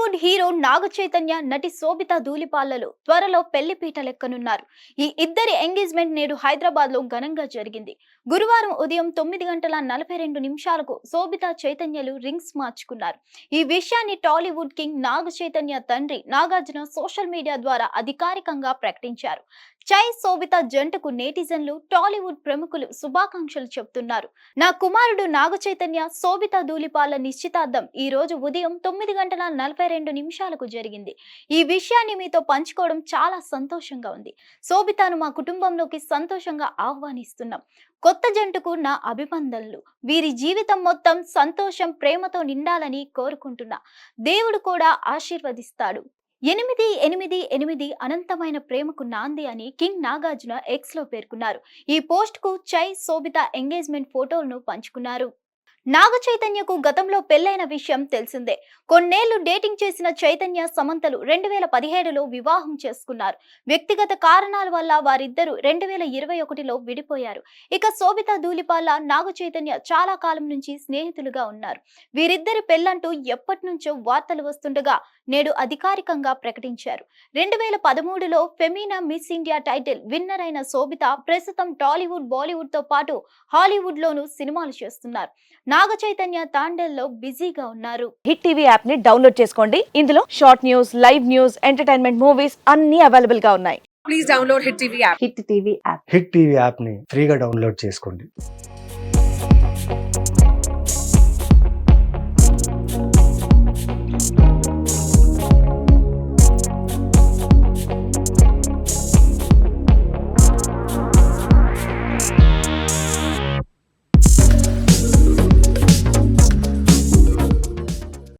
Bollywood hero Naga Chaitanya నటి శోభిత ధూళిపాళ్ళలో త్వరలో పెళ్ళిపీట లెక్కనున్నారు. ఈ ఇద్దరి ఎంగేజ్మెంట్ నేడు హైదరాబాద్లో ఘనంగా జరిగింది. గురువారం ఉదయం తొమ్మిది గంటల నలభై రెండు నిమిషాలకు శోభిత చైతన్యలు రింగ్స్ మార్చుకున్నారు. ఈ విషయాన్ని టాలీవుడ్ కింగ్ నాగ చైతన్య తండ్రి నాగార్జున సోషల్ మీడియా ద్వారా అధికారికంగా ప్రకటించారు. చై శోభిత జంటకు నేటిజన్లు టాలీవుడ్ ప్రముఖులు శుభాకాంక్షలు చెబుతున్నారు నా కుమారుడు నాగ చైతన్య శోభిత ధూళిపాల నిశ్చితార్థం ఈ రోజు ఉదయం తొమ్మిది గంటల నలభై రెండు నిమిషాలకు జరిగింది. ఈ విషయాన్ని మీతో పంచుకోవడం చాలా సంతోషంగా ఉంది. శోభితాను మా కుటుంబంలోకి సంతోషంగా ఆహ్వానిస్తున్నాం. కొత్త జంటకు నా అభినందనలు. వీరి జీవితం మొత్తం సంతోషం ప్రేమతో నిండాలని కోరుకుంటున్నా. దేవుడు కూడా ఆశీర్వదిస్తాడు. ఎనిమిది ఎనిమిది ఎనిమిది అనంతమైన ప్రేమకు నాంది అని కింగ్ నాగార్జున ఎక్స్లో పేర్కొన్నారు. ఈ పోస్ట్కు చై శోభిత ఎంగేజ్మెంట్ ఫోటోలను పంచుకున్నారు. నాగ చైతన్యకు గతంలో పెళ్ళైన విషయం తెలిసిందే. కొన్నేళ్ళు డేటింగ్ చేసిన చైతన్య సమంతలు రెండు వేల పదిహేడులో వివాహం చేసుకున్నారు. వ్యక్తిగత కారణాల వల్ల వారిద్దరూ రెండు వేల ఇరవై ఒకటిలో విడిపోయారు. ఇక శోభిత ధూళిపాల నాగ చైతన్య చాలా కాలం నుంచి స్నేహితులుగా ఉన్నారు. వీరిద్దరి పెళ్ళంటూ ఎప్పటి నుంచో వార్తలు వస్తుండగా నేడు అధికారికంగా ప్రకటించారు. రెండు వేల పదమూడులో Femina Miss India title winner అయిన శోభిత ప్రస్తుతం టాలీవుడ్ బాలీవుడ్తో పాటు హాలీవుడ్ లోనూ సినిమాలు చేస్తున్నారు. నాగ చైతన్య తాండేల్లో బిజీగా ఉన్నారు. హిట్ టీవీ యాప్ని డౌన్లోడ్ చేసుకోండి. ఇందులో short news live news entertainment movies అన్ని అవైలబుల్గా ఉన్నాయి. please download Hit TV app. Hit TV app. Hit TV యాప్ని ఫ్రీగా డౌన్లోడ్ చేసుకోండి.